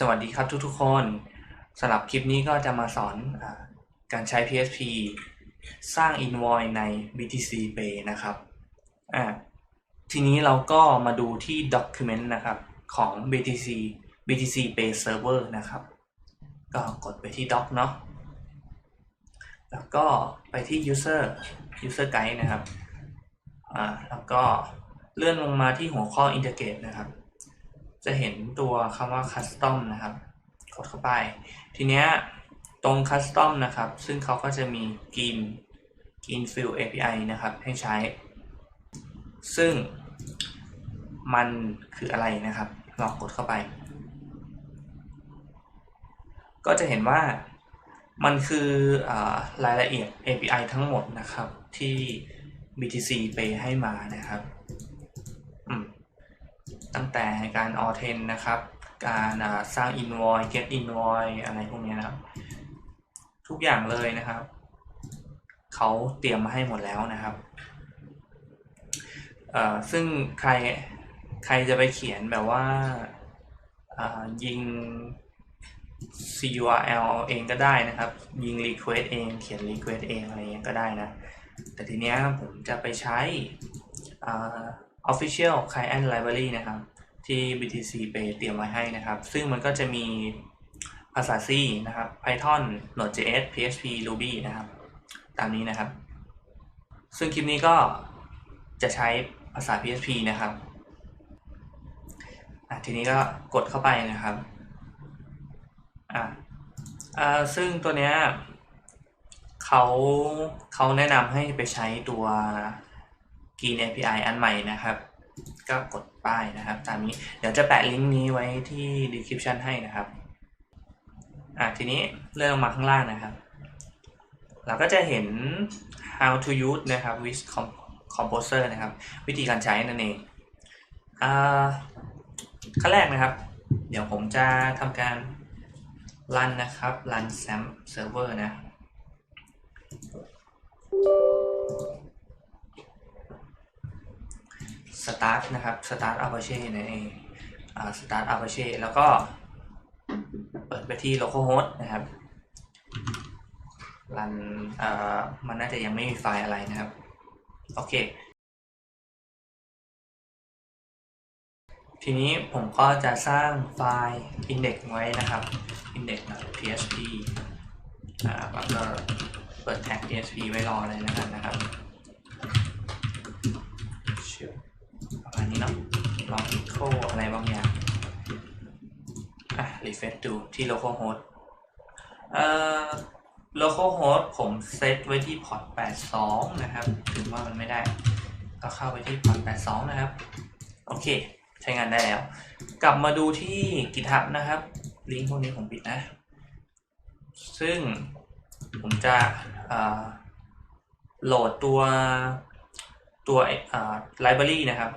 สวัสดีครับทุกๆคนสำหรับคลิปนี้ก็จะมาสอนอการใช้ PHP สร้าง invoice ใน BTC Pay นะครับทีนี้เราก็มาดูที่ document นะครับของ BTC BTC Pay Server นะครับ ก็กดไปที่ doc เนาะแล้วก็ไปที่ user user guide นะครับแล้วก็เลื่อนลงมาที่หัวข้อ integrate นะครับ จะเห็นตัวคำว่า custom นะครับ กดเข้าไป ทีเนี้ยตรง custom นะครับ ซึ่งเขาก็จะมี green green field API นะครับ ให้ใช้ ซึ่งมันคืออะไรนะครับ ลองกดเข้าไป ก็จะเห็นว่ามันคืออรายละเอียด API ทั้งหมดนะครับที่ BTC Pay ให้มานะครับ ตั้งแต่การออเทนนะครับ การสร้าง invoice get invoice อะไรพวกนี้นะครับ ทุกอย่างเลยนะครับ เขาเตรียมมาให้หมดแล้วนะครับซึ่งใครใครจะไปเขียนแบบว่ายิง CURL เองก็ได้นะครับ ยิง request เองเขียน request เองอะไรเงี้ยก็ได้นะ แต่ทีเนี้ยผมจะไปใช้ Official Client Library นะครับ ที่ BTC Pay เตรียมไว้ให้นะครับ ซึ่งมันก็จะมีภาษา C นะครับ Python Node.js PHP Ruby นะครับ ตามนี้นะครับ ซึ่งคลิปนี้ก็จะใช้ภาษา PHP นะครับทีนี้ก็กดเข้าไปนะครับอ่าซึ่งตัวเนี้ยเขาเขาแนะนำให้ไปใช้ตัว Green API อันใหม่นะครับ ก็กดป้ายนะครับตามนี้เดี๋ยวจะแปะลิงก์นี้ไว้ที่ description ให้นะครับอะทีนี้เลื่อนลงมาข้างล่างนะครับ เราก็จะเห็น how to use นะครับ with composer นะครับ วิธีการใช้นั่นเองอ่าขั้นแรกนะครับ เดี๋ยวผมจะทำการ run นะครับ run sam server นะ start นะครับ start apache นั่นเอง start apache แล้วก็เปิดไปที่ localhost นะครับรันมันน่าจะยังไม่มีไฟล์อะไรนะครับ โอเค ทีนี้ผมก็จะสร้างไฟล์ index ไว้นะครับ index.php อ่าแล้วก็เปิดแท็ก php ไว้รอเลยนะครับนะครับ ประมาณนี้เนาะลอง echo อะไรบางอย่างอะ refresh ดูที่ localhost เอ่อ localhost ผมเซตไว้ที่พอร์ต82 นะครับ ถึงว่ามันไม่ได้ ก็เข้าไปที่พอร์ต82 นะครับ โอเค ใช้งานได้แล้ว กลับมาดูที่ GitHub นะครับ ลิงก์พวกนี้ผมปิดนะ ซึ่งผมจะโหลดตัว ตัวไลบรารีนะครับ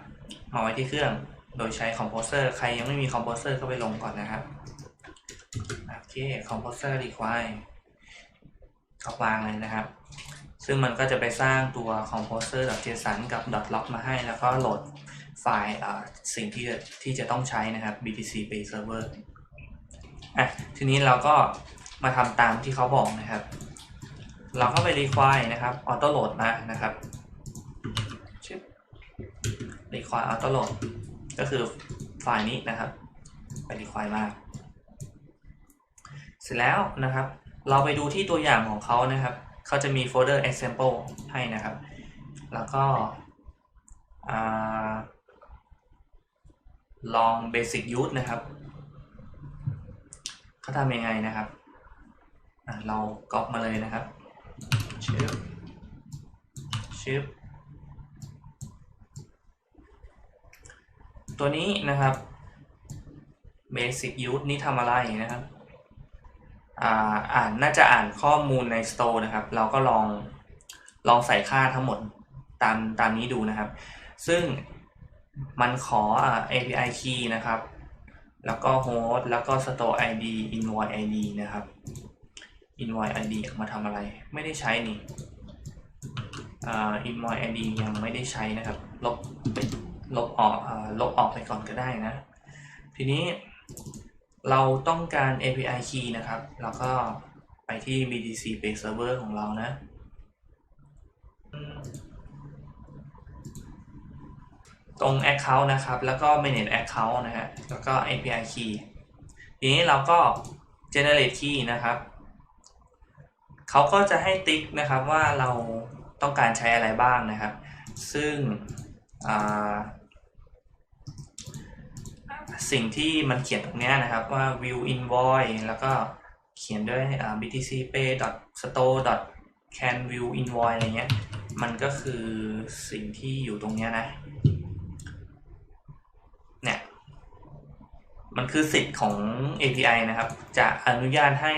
มาไว้ที่เครื่องโดยใช้ Composer ใครยังไม่มี Composer ก็ไปลงก่อนนะครับโอเค Composer require ก็วางเลยนะครับ ซึ่งมันก็จะไปสร้างตัว composer.json กับ .log มาให้ แล้วก็โหลดไฟล์สิ่งที่จะที่จะต้องใช้นะครับ BTC Pay Server อะทีนี้เราก็มาทำตามที่เขาบอกนะครับ เราก็ไป require นะครับ auto load มานะครับ require auto load ก็คือไฟล์นี้นะครับไป require มาเสร็จแล้วนะครับ เราไปดูที่ตัวอย่างของเขานะครับเขาจะมีโฟลเดอร์ example ให้นะครับ แล้วก็ลอง basic use นะครับเขาทำยังไงนะครับเราก๊อปมาเลยนะครับชิปชิป ตัวนี้นะครับ basic use นี่ทำอะไรนะครับอ่านน่าจะอ่านข้อมูลใน store นะครับ เราก็ลองลองใส่ค่าทั้งหมดตามตามนี้ดูนะครับ ซึ่งมันขอ API key นะครับ แล้วก็ host แล้วก็ store ID invoice ID นะครับ invoice ID มาทำอะไร ไม่ได้ใช้นี่ invoice ID ยังไม่ได้ใช้นะครับ ลบ ลบออกลบออกไปก่อนก็ได้นะ ทีนี้เราต้องการ API key นะครับ แล้วก็ไปที่ BTC Pay Server ของเรานะ ตรง Account นะครับ แล้วก็ Manage Account นะฮะ แล้วก็ API key ทีนี้เราก็ generate key นะครับ เขาก็จะให้ติ๊กนะครับว่าเราต้องการใช้อะไรบ้างนะครับ ซึ่ง สิ่งที่มันเขียนตรงนี้นะครับว่า view invoice แล้วก็เขียนด้วย btc pay store can view invoice อะไรเงี้ย มันก็คือสิ่งที่อยู่ตรงนี้นะ เนี่ย มันคือสิทธิ์ของ API นะครับ จะอนุญาตให้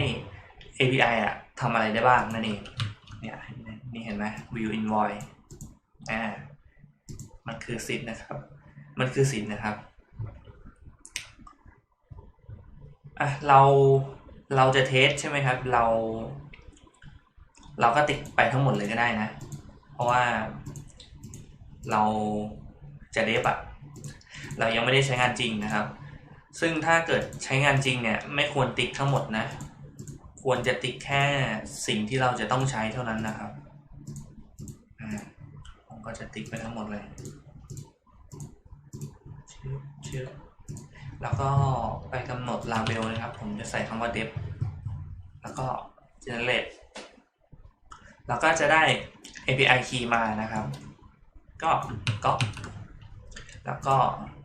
API อะทำอะไรได้บ้างนั่นเอง เนี่ย นี่เห็นไหม view invoice อ่า มันคือสิทธิ์นะครับ มันคือสิทธิ์นะครับ อะเราเราจะเทสใช่ไหมครับ เรา เราก็ติดไปทั้งหมดเลยก็ได้นะ เพราะว่าเราจะเดฟอะเรายังไม่ได้ใช้งานจริงนะครับ ซึ่งถ้าเกิดใช้งานจริงเนี่ยไม่ควรติ๊กทั้งหมดนะ ควรจะติ๊กแค่สิ่งที่เราจะต้องใช้เท่านั้นนะครับผมก็จะติ๊กไปทั้งหมดเลยชื่อชื่อ แล้วก็ไปกำหนด label นะครับ ผมจะใส่คำว่า def แล้วก็ generate แล้วก็จะได้ API key มานะครับ ก็ก็แล้วก็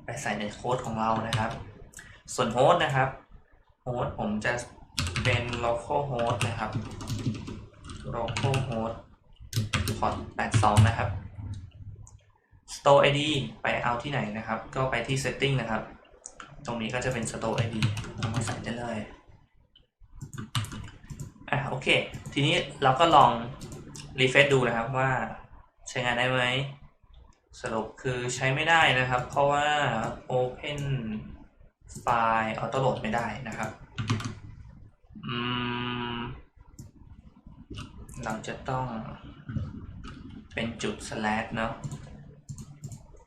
ไปใส่ในโค้ดของเรานะครับ ส่วนโฮสต์นะครับโฮสต์ผมจะเป็น local host นะครับ local host port 82 นะครับ store id ไปเอาที่ไหนนะครับ ก็ไปที่ setting นะครับ ตรงนี้ก็จะเป็น store id เอามาใส่ได้เลยอะโอเค ทีนี้เราก็ลองรีเฟซดูนะครับว่าใช้งานได้ไหม สรุปคือใช้ไม่ได้นะครับ เพราะว่า Open ไฟล์ออโต้โหลดไม่ได้นะครับอืมเราจะต้องเป็นจุด slash เนาะ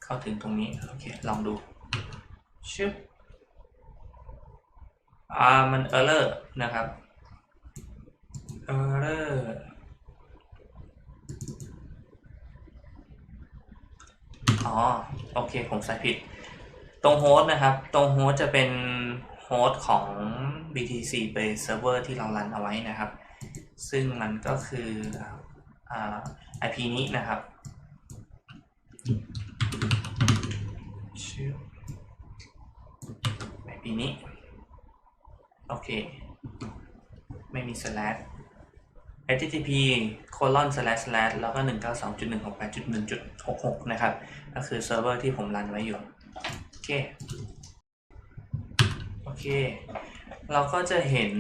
เข้าถึงตรงนี้ โอเค ลองดูชึบ อ่ามัน error นะครับ error อ๋อ โอเค ผมใส่ผิด ตรงโฮสต์นะครับ ตรงโฮสต์จะเป็นโฮสต์ของ BTC Pay Server ที่เรารันเอาไว้นะครับ ซึ่งมันก็คืออ่า IP นี้นะครับชื่อ IP นี้ โอเค ไม่มี slash http colon slash slash แล้วก็ 192.168.1.66 นะครับ ก็คือเซิร์ฟเวอร์ที่ผมรันไว้อยู่ โอเค โอเค เราก็จะเห็น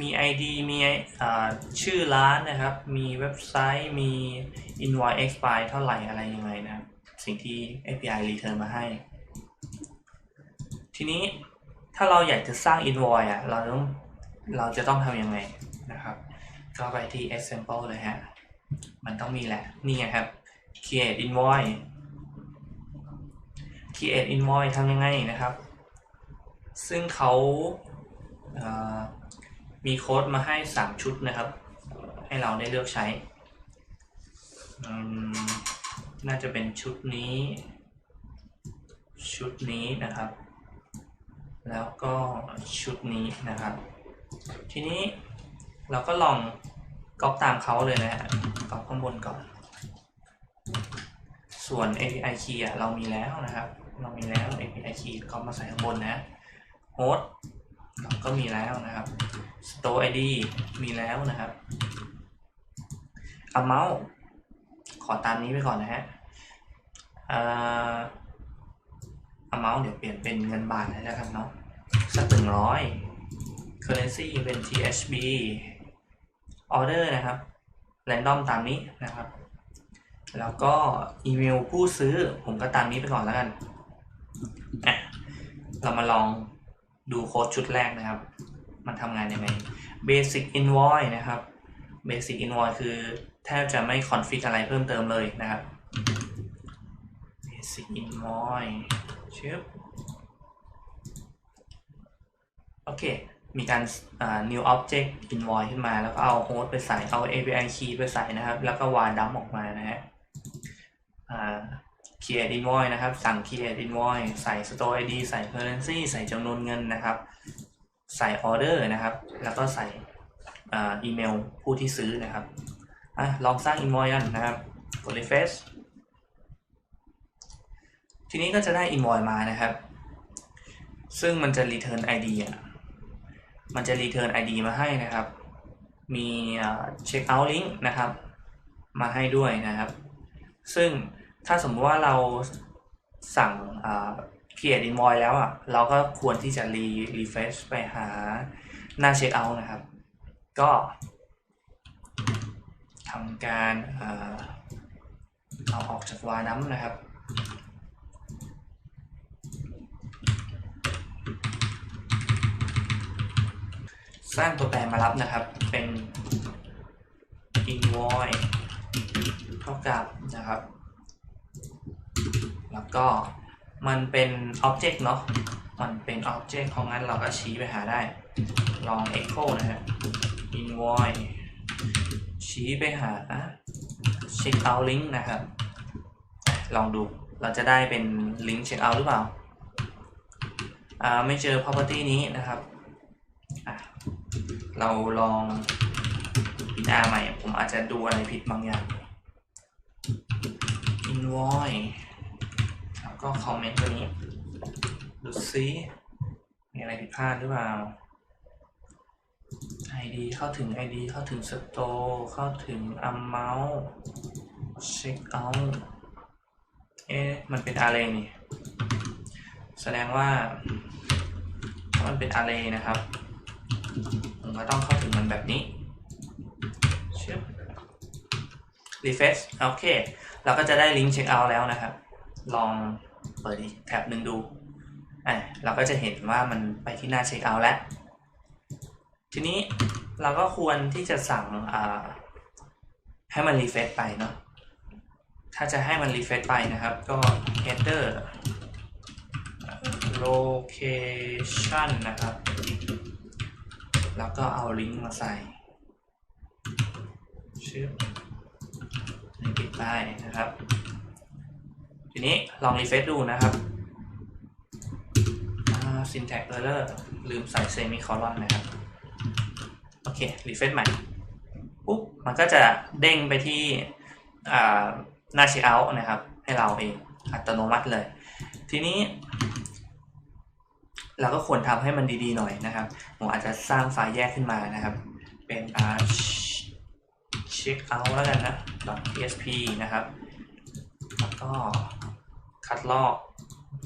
มี ID มีชื่อร้านนะครับ มีเว็บไซต์ มี invoice expire เท่าไหร่อะไรยังไงนะครับ สิ่งที่ API return มาให้ ทีนี้ ถ้าเราอยากจะสร้าง invoice อะเราต้องเราจะต้องทำยังไงนะครับ ก็ไปที่ example เลยฮะ มันต้องมีแหละ นี่ไงครับ create invoice create invoice ทำยังไงนะครับ ซึ่งเขาเอ่อมีโค้ดมาให้ 3 ชุดนะครับ ให้เราได้เลือกใช้ น่าจะเป็นชุดนี้ ชุดนี้นะครับ แล้วก็ชุดนี้นะครับ ทีนี้เราก็ลองก๊อปตามเขาเลยนะฮะก๊อปข้างบนก่อน ส่วน API key เรามีแล้วนะครับ เรามีแล้ว API key ก็มาใส่ข้างบนนะ host เราก็มีแล้วนะครับ store id มีแล้วนะครับ amount ขอตามนี้ไปก่อนนะฮะ amount เดี๋ยวเปลี่ยนเป็นเงินบาทเลยนะครับเนาะสักหนึ่งร้อย currency เป็น THB order นะครับ random ตามนี้นะครับ แล้วก็อีเมลผู้ซื้อผมก็ตามนี้ไปก่อนแล้วกันอะเรามาลองดูโค้ดชุดแรกนะครับ มันทำงานยังไง basic invoice นะครับ basic invoice คือแทบจะไม่คอนฟิกอะไรเพิ่มเติมเลยนะครับ basic invoice ชึบเค มีการ new object invoice ขึ้นมาแล้วก็เอา host ไปใส่เอา API key ไปใส่นะครับ แล้วก็วาดัมออกมานะฮะอ่า create invoice นะครับ สั่ง create invoice ใส่ store id ใส่ currency ใส่จำนวนเงินนะครับ ใส่ order นะครับ แล้วก็ใส่อ่าอีเมลผู้ที่ซื้อนะครับอะลองสร้าง invoice กันนะครับ กด refresh ทีนี้ก็จะได้ invoice มานะครับ ซึ่งมันจะ return id อะมันจะ return id มาให้นะครับ มี checkout link นะครับ มาให้ด้วยนะครับ ซึ่งถ้าสมมติว่าเราสั่งอ่า create invoice แล้วอะเราก็ควรที่จะ re refresh ไปหาหน้า checkout นะครับ ก็ทำการเอาออกจากวาน้ำนะครับ สร้างตัวแปรมารับนะครับ เป็น invoice เท่ากับนะครับ แล้วก็มันเป็น object เนาะ มันเป็น object ของงั้นเราก็ชี้ไปหาได้ ลอง echo นะฮะ invoice ชี้ไปหา check out link นะครับ ลองดู เราจะได้เป็น link check out หรือเปล่า อ่า ไม่เจอ property นี้นะครับ เราลองอินอาใหม่ ผมอาจจะดูอะไรผิดบางอย่าง invoice แล้วก็คอมเมนต์ตัวนี้ ดูซิมีอะไรผิดพลาดหรือเปล่า ID เข้าถึง ID เข้าถึง store เข้าถึง amount check out เอ๊ะ มันเป็นอะไรนี่ แสดงว่ามันเป็น array นะครับ ก็ต้องเข้าถึงมันแบบนี้ชึบ refresh โอเค เราก็จะได้ลิงก์เช็คเอาท์แล้วนะครับ ลองเปิดอีกแท็บหนึ่งดูอะเราก็จะเห็นว่ามันไปที่หน้าเช็คเอาท์แล้ว ทีนี้เราก็ควรที่จะสั่งให้มัน refresh ไปเนาะ ถ้าจะให้มัน refresh ไปนะครับ ก็ header location นะครับ แล้วก็เอาลิงก์มาใส่ชื่อให้ปิดได้นะครับ ทีนี้ลองรีเฟซดูนะครับ syntax error ลืมใส่เซมิคอลอนนะครับ โอเค รีเฟซใหม่ ปุ๊บ มันก็จะเด้งไปที่หน้าเช็คเอาท์นะครับ ให้เราเอง อัตโนมัติเลย ทีนี้ เราก็ควรทำให้มันดีๆหน่อยนะครับ ผมอาจจะสร้างไฟล์แยกขึ้นมานะครับ เป็น arch check out แล้วกันนะ .php นะครับ แล้วก็คัดลอก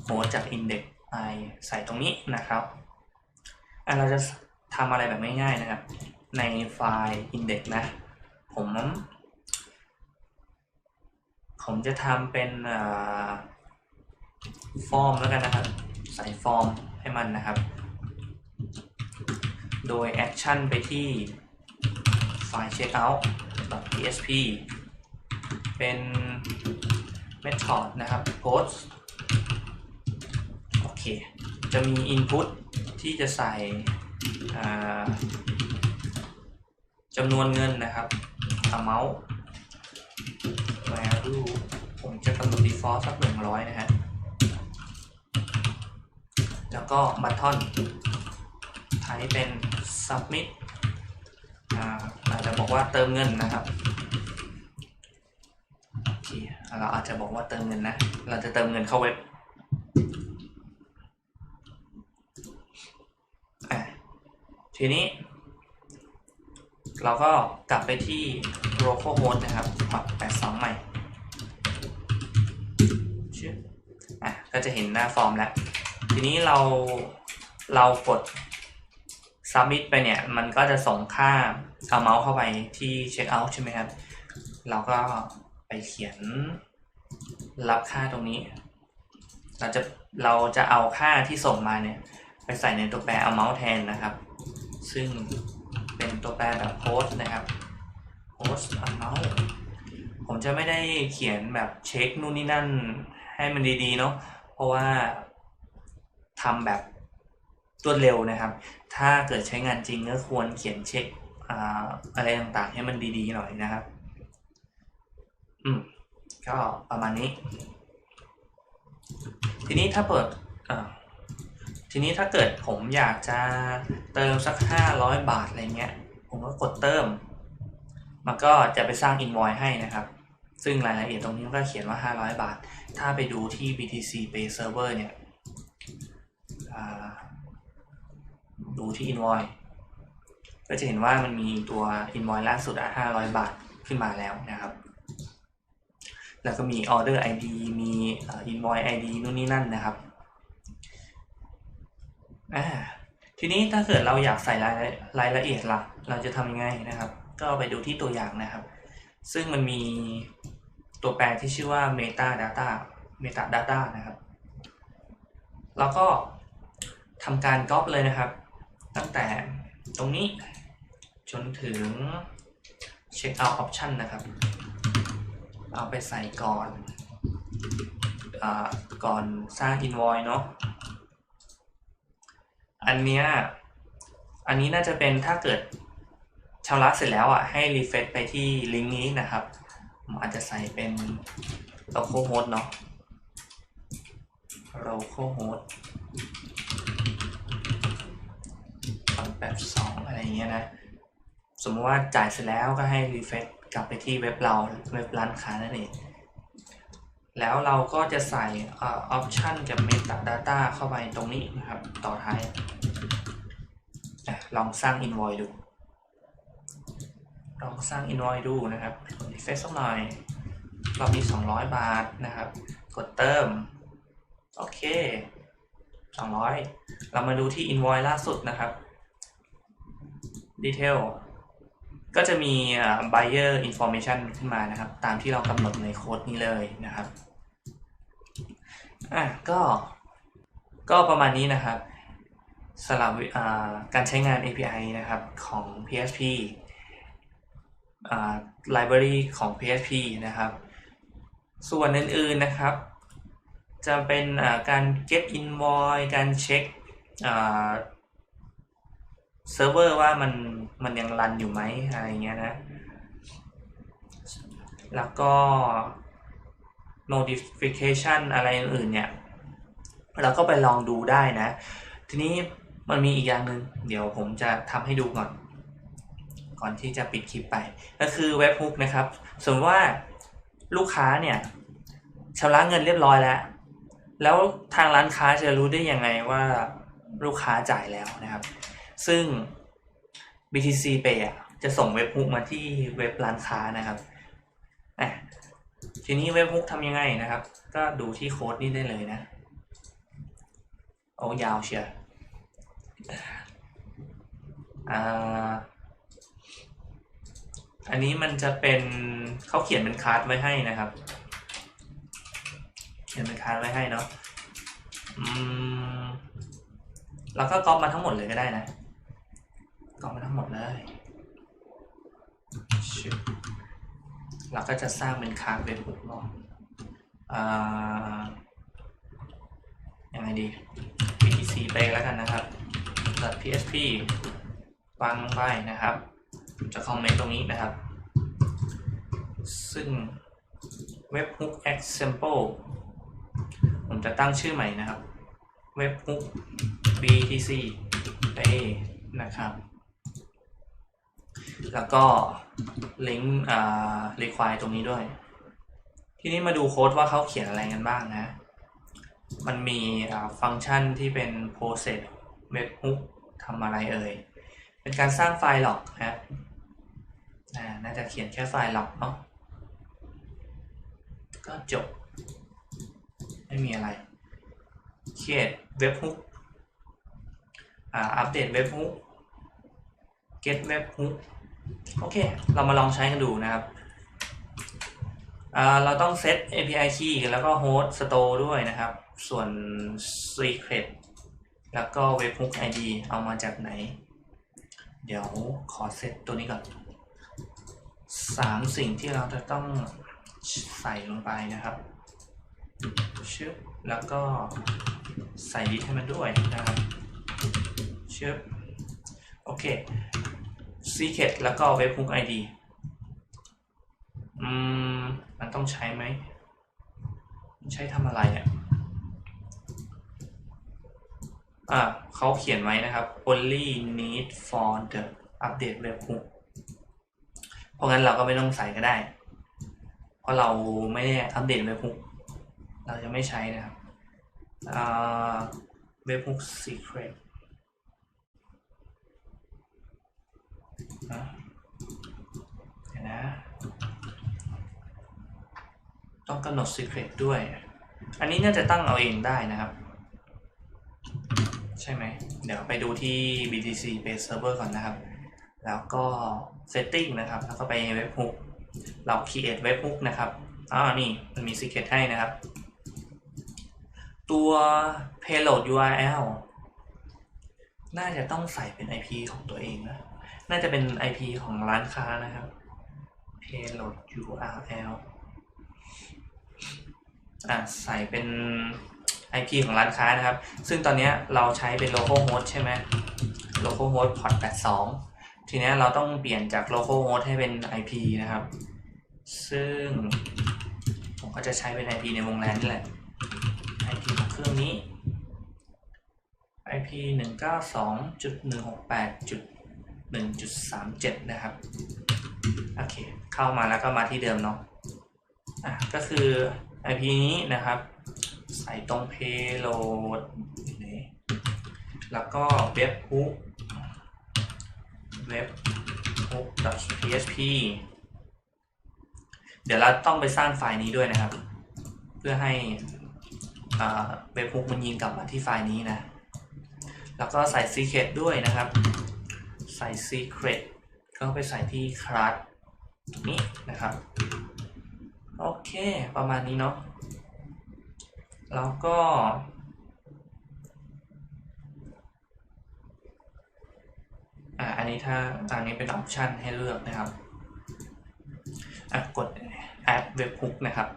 โหจาก index i ใส่ตรงนี้นะครับอะเราจะทำอะไรแบบง่ายๆนะครับ ในไฟล์ index นะ ผม ผมจะทำเป็นฟอร์มแล้วกันนะครับ ใส่ฟอร์ม ให้มันนะครับ โดยแอคชั่นไปที่ไฟล์ checkout php เป็น method นะครับ post โอเค จะมี input ที่จะใส่จำนวนเงินนะครับ amount value ผมจะกำหนด default สักหนึ่งร้อยนะฮะ แล้วก็ button ไทยเป็น submit อาจจะบอกว่าเติมเงินนะครับโอเคเราอาจจะบอกว่าเติมเงินนะ เราจะเติมเงินเข้าเว็บทีนี้ เราก็กลับไปที่ localhost นะครับปรับ82 ใหม่ก็จะเห็นหน้าฟอร์มแล้ว ทีนี้เราเรากด submit ไปเนี่ย มันก็จะส่งค่าเอาเมาส์เข้าไปที่ checkout ใช่ไหมครับ เราก็ไปเขียนรับค่าตรงนี้ เราจะเราจะเอาค่าที่ส่งมาเนี่ย ไปใส่ในตัวแปร amount แทนนะครับ ซึ่งเป็นตัวแปรแบบ post นะครับ post amount ผมจะไม่ได้เขียนแบบเช็คนู่นนี่นั่นให้มันดีๆเนาะเพราะว่า ทำแบบรวดเร็วนะครับ ถ้าเกิดใช้งานจริงก็ควรเขียนเช็คอะไรต่างๆ ให้มันดีๆหน่อยนะครับ อืม ก็ประมาณนี้ ทีนี้ถ้าเปิดทีนี้ถ้าเกิดผมอยากจะเติมสักห้าร้อยบาทอะไรเงี้ย ผมก็กดเติม มันก็จะไปสร้าง invoice ให้นะครับ ซึ่งรายละเอียดตรงนี้ก็เขียนว่า 500 บาท ถ้าไปดูที่ BTC Pay Server เนี่ย ดูที่ invoice ก็จะเห็นว่ามันมีตัว invoice ล่าสุดอะ500บาทขึ้นมาแล้วนะครับ แล้วก็มี order ID มี invoice ID นู่นนี่นั่นนะครับอ่าทีนี้ถ้าเกิดเราอยากใส่รายรายละเอียดล่ะเราจะทำยังไงนะครับ ก็ไปดูที่ตัวอย่างนะครับ ซึ่งมันมีตัวแปรที่ชื่อว่า meta data meta data นะครับ แล้วก็ ทำการก๊อปเลยนะครับ ตั้งแต่ตรงนี้จนถึง check out option นะครับ เอาไปใส่ก่อนอก่อนสร้าง invoice เนาะอันเนี้ยอันนี้น่าจะเป็นถ้าเกิดชาำระเสร็จแล้วอะให้รีเฟซไปที่ลิงก์นี้นะครับผมอาจจะใส่เป็น local host เนาะ local host แบบสองอะไรเงี้ยนะ สมมติว่าจ่ายเสร็จแล้วก็ให้รีเฟซกลับไปที่เว็บเราเว็บร้านค้านั่นเอง แล้วเราก็จะใส่ออปชันกับ metadata เข้าไปตรงนี้นะครับ ต่อท้ายลองสร้าง invoice ดู ลองสร้าง invoice ดูนะครับกดรีเฟซสักหน่อย เรามี 200 บาทนะครับ กดเติม โอเค 200 เรามาดูที่ invoice ล่าสุดนะครับ detail ก็จะมี buyer information ขึ้นมานะครับ ตามที่เรากำหนดในโค้ดนี้เลยนะครับอะก็ก็ประมาณนี้นะครับสำหรับการใช้งาน API นะครับของ PHP อ library ของ PHP นะครับ ส่วนอื่นๆนะครับ จะเป็นการ get invoice การเช็ค เซิร์ฟเวอร์ว่ามันมันยังรันอยู่ไหมอะไรเงี้ยนะ แล้วก็ notification อะไรอื่นๆเนี่ยเราก็ไปลองดูได้นะ ทีนี้มันมีอีกอย่างหนึ่งเดี๋ยวผมจะทำให้ดูก่อน ก่อนที่จะปิดคลิปไป ก็คือเว็บฮุกนะครับ สมมติว่าลูกค้าเนี่ยชำระเงินเรียบร้อยแล้ว แล้วทางร้านค้าจะรู้ได้ยังไงว่าลูกค้าจ่ายแล้วนะครับ ซึ่ง BTC Pay จะส่งเว็บฮุกมาที่เว็บร้านค้านะครับทีนี้เว็บฮุกทำยังไงนะครับ ก็ดูที่โค้ดนี้ได้เลยนะโอ้ยาวเชียวอันนี้มันจะเป็นเขาเขียนเป็นคาร์ดไว้ให้นะครับ เขียนเป็นคาร์ดไว้ให้เนาะอืมเราก็ก๊อปมาทั้งหมดเลยก็ได้นะ ก๊อปมาทั้งหมดเลยชิบเราก็จะสร้างเป็นคาร์ดเว็บบุ๊กเนาะอ่ายังไงดี BTC ไปแล้วกันนะครับ .php วางลงไปนะครับ จะคอมเมนต์ตรงนี้นะครับ ซึ่งเว็บ hook example ผมจะตั้งชื่อใหม่นะครับเว็บ hook btc pay นะครับ แล้วก็ลิงก์อ่า require ตรงนี้ด้วย ทีนี้มาดูโค้ดว่าเขาเขียนอะไรกันบ้างนะ มันมีฟังก์ชันที่เป็น process web hook ทำอะไรเอ่ย เป็นการสร้างไฟล์หลอกนะน่าจะเขียนแค่ไฟล์หลอกเนาะก็จบ ไม่มีอะไรเขียนเว็บฮุกอัปเดตเว็บฮุก get เว็บฮุก โอเค เรามาลองใช้กันดูนะครับ เราต้องเซต API key แล้วก็ host store ด้วยนะครับ ส่วน secret แล้วก็เว็บฮุก ID เอามาจากไหน เดี๋ยวขอเซตตัวนี้ก่อนสามสิ่งที่เราจะต้องใส่ลงไปนะครับชึบแล้วก็ใส่ดิสให้มันด้วยนะครับชึบโอเค secret แล้วก็ webhook id อืม มันต้องใช้ไหม ใช้ทำอะไรอะ อ่าเขาเขียนไว้นะครับ only need for the update webhook เพราะงั้นเราก็ไม่ต้องใส่ก็ได้ เพราะเราไม่ได้อัปเดต webhook เราจะไม่ใช้นะครับอ่า webhook secret นะเดี๋ยวนะ ต้องกำหนด secret ด้วย อันนี้น่าจะตั้งเอาเองได้นะครับ ใช่ไหม เดี๋ยวไปดูที่ BTC Base Server ก่อนนะครับ แล้วก็ setting นะครับ แล้วก็ไป webhook เรา create webhook นะครับอ่านี่มันมี secret ให้นะครับ ตัว payload URL น่าจะต้องใส่เป็น IP ของตัวเองนะ น่าจะเป็น IP ของร้านค้านะครับ payload URL อะใส่เป็น IP ของร้านค้านะครับ ซึ่งตอนนี้เราใช้เป็น local host ใช่ไหม local host port 82 ทีนี้เราต้องเปลี่ยนจาก local host ให้เป็น IP นะครับ ซึ่งผมก็จะใช้เป็น IP ในวงแลนนี่แหละ IP ของเครื่องนี้ IP 1.37 นะครับ โอเค เข้ามาแล้วก็มาที่เดิมเนาะอะก็คือ IP นี้นะครับ ใส่ตรง payload แล้วก็ webhook webhook.php เดี๋ยวเราต้องไปสร้างไฟล์นี้ด้วยนะครับ เพื่อให้เว็บฮุกมันยิงกลับมาที่ไฟล์นี้นะ แล้วก็ใส่ secret ด้วยนะครับ ใส่ secret ก็ไปใส่ที่ class ตรงนี้นะครับ โอเค ประมาณนี้เนาะ แล้วก็ อ่า อันนี้ถ้าอันนี้เป็นออปชันให้เลือกนะครับ อะ กด add webhook นะครับ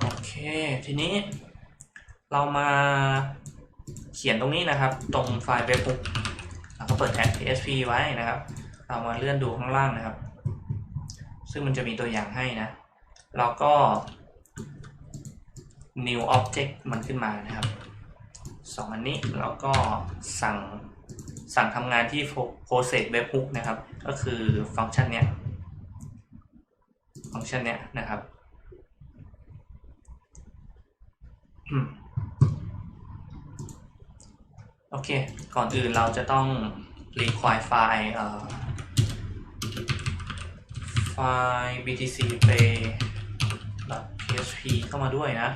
โอเค ทีนี้เรามา ขียนตรงนี้นะครับ ตรงไฟล์ webhook เราก็เปิด add php ไว้นะครับ เรามาเลื่อนดูข้างล่างนะครับ ซึ่งมันจะมีตัวอย่างให้นะ เราก็ new object มันขึ้นมานะครับสองอันนี้แล้วก็สั่งสั่งทำงานที่ process webhook นะครับ ก็คือฟังก์ชันเนี้ยฟังก์ชันเนี้ยนะครับ โอเค ก่อนอื่นเราจะต้อง require ไฟล์ไฟล์ btc pay php เข้ามาด้วยนะ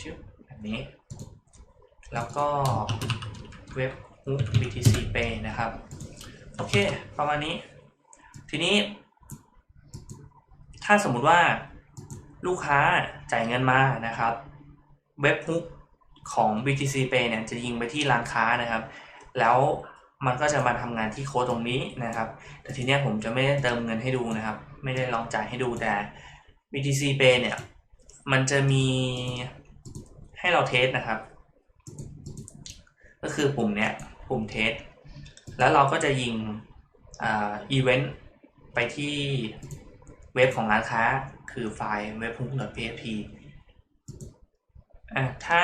ชื่อแบบนี้ แล้วก็เว็บ hook btc pay นะครับ โอเค ประมาณนี้ ทีนี้ ถ้าสมมุติว่าลูกค้าจ่ายเงินมานะครับ เว็บฮุก ของ BTC Pay เนี่ยจะยิงไปที่ร้านค้านะครับ แล้วมันก็จะมาทำงานที่โค้ดตรงนี้นะครับ แต่ทีเนี้ยผมจะไม่ได้เติมเงินให้ดูนะครับ ไม่ได้ลองจ่ายให้ดูแต่ BTC Pay เนี่ยมันจะมีให้เราเทสนะครับ ก็คือปุ่มเนี้ยปุ่มเทสแล้วเราก็จะยิงอีเวนต์ไปที่เว็บของร้านค้า คือไฟล์ webhook.php อะถ้า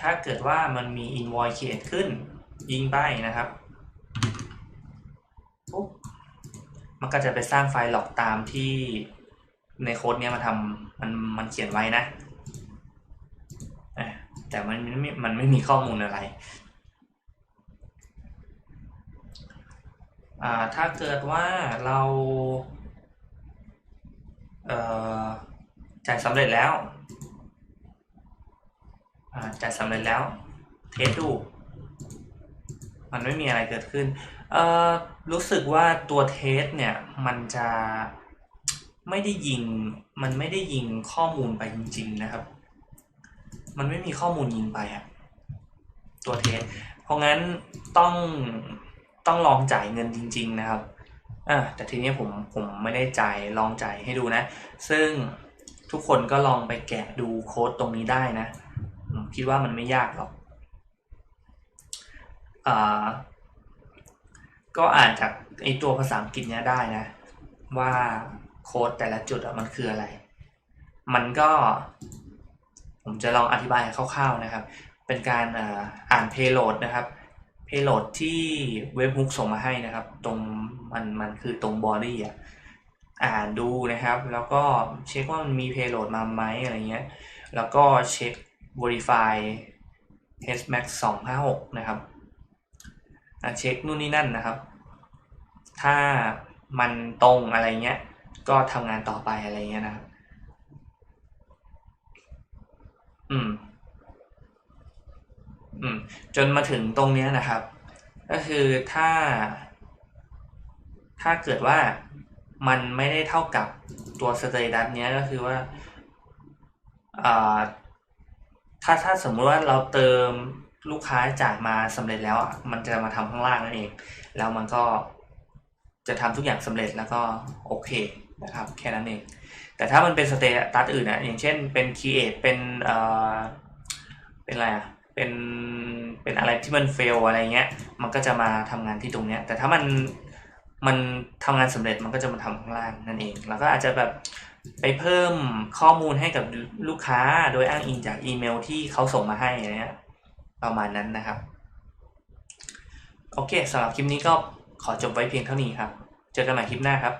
ถ้าเกิดว่ามันมี invoice create ขึ้น ยิงไปนะครับปุ๊บมันก็จะไปสร้างไฟล์หลอกตามที่ในโค้ดเนี้ยมาทำมันมันเขียนไว้นะ แต่มันไม่มันไม่มีข้อมูลอะไรอ่าถ้าเกิดว่าเราเจ่ายสำเร็จแล้ว จ่ายสำเร็จแล้ว เทสดู มันไม่มีอะไรเกิดขึ้น เอ่อ รู้สึกว่าตัวเทสเนี่ย มันจะไม่ได้ยิง มันไม่ได้ยิงข้อมูลไปจริง ๆ นะครับ มันไม่มีข้อมูลยิงไปอะตัวเทส เพราะงั้นต้องต้องลองจ่ายเงินจริง ๆ นะครับอ่าแต่ทีนี้ผมผมไม่ได้จ่ายลองจ่ายให้ดูนะ ซึ่งทุกคนก็ลองไปแกะดูโค้ดตรงนี้ได้นะ คิดว่ามันไม่ยากหรอกอ่าก็อ่านจากไอตัวภาษาอังกฤษเนี้ยได้นะ ว่าโค้ดแต่ละจุดมันคืออะไร มันก็ ผมจะลองอธิบายคร่าวๆนะครับ เป็นการอ่าน payload นะครับ payload ที่เว็บฮุกส่งมาให้นะครับ ตรงมันมันคือตรง body อะอ่านดูนะครับ แล้วก็เช็คว่ามันมี payload มาไหมอะไรเงี้ย แล้วก็เช็ค verify hmax 256 นะครับเช็คนู่นนี่นั่นนะครับ ถ้ามันตรงอะไรเงี้ย ก็ทำงานต่อไปอะไรเงี้ยนะครับ อืม อืม จนมาถึงตรงเนี้ยนะครับ ก็คือถ้า ถ้าเกิดว่ามันไม่ได้เท่ากับตัวสเตตัสเนี้ยก็คือว่าอ่า ถ้าถ้าสมมุติว่าเราเติมลูกค้าจ่ายมาสำเร็จแล้วอะมันจะมาทำข้างล่างนั่นเอง แล้วมันก็จะทำทุกอย่างสำเร็จแล้วก็โอเคนะครับ แค่นั้นเอง แต่ถ้ามันเป็นสเตตัสอื่นนะอย่างเช่นเป็น create เป็นเอ่อเป็นอะไรอะเป็นเป็นอะไรที่มัน fail อะไรเงี้ย มันก็จะมาทำงานที่ตรงเนี้ย แต่ถ้ามันมันทำงานสำเร็จมันก็จะมาทำข้างล่างนั่นเอง แล้วก็อาจจะแบบ ไปเพิ่มข้อมูลให้กับลูกค้าโดยอ้างอิงจากอีเมลที่เขาส่งมาให้อะไรเงี้ยประมาณนั้นนะครับ โอเคสำหรับคลิปนี้ก็ขอจบไว้เพียงเท่านี้ครับ เจอกันใหม่คลิปหน้าครับ